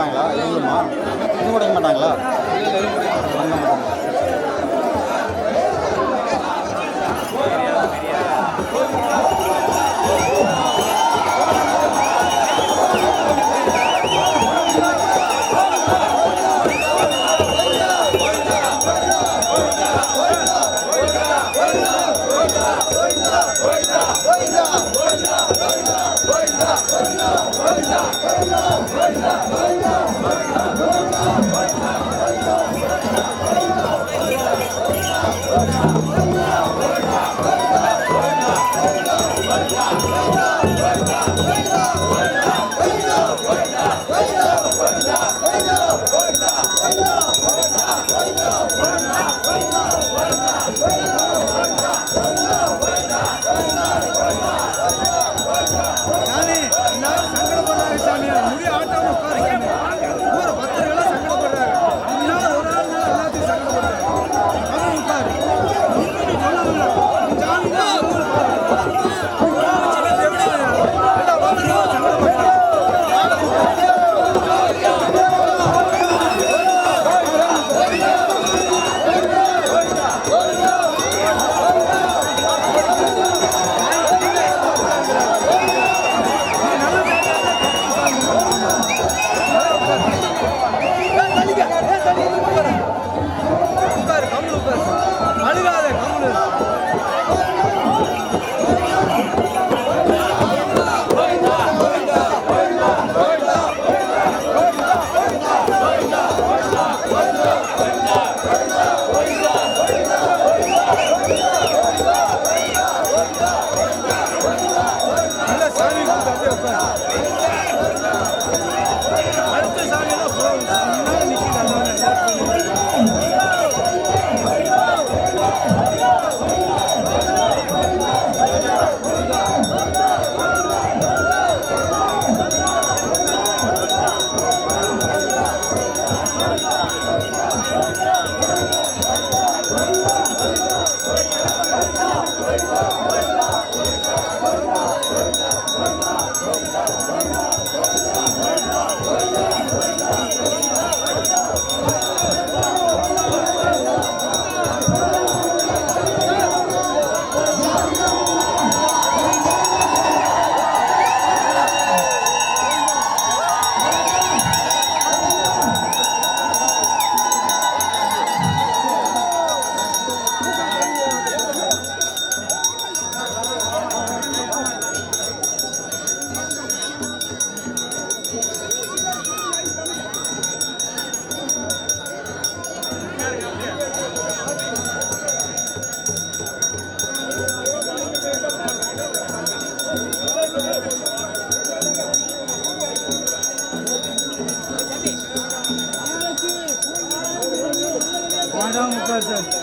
மாட்டாங்களா? இவங்களுமா இது உடைக்க மாட்டாங்களா? Let's! Arkadaşlar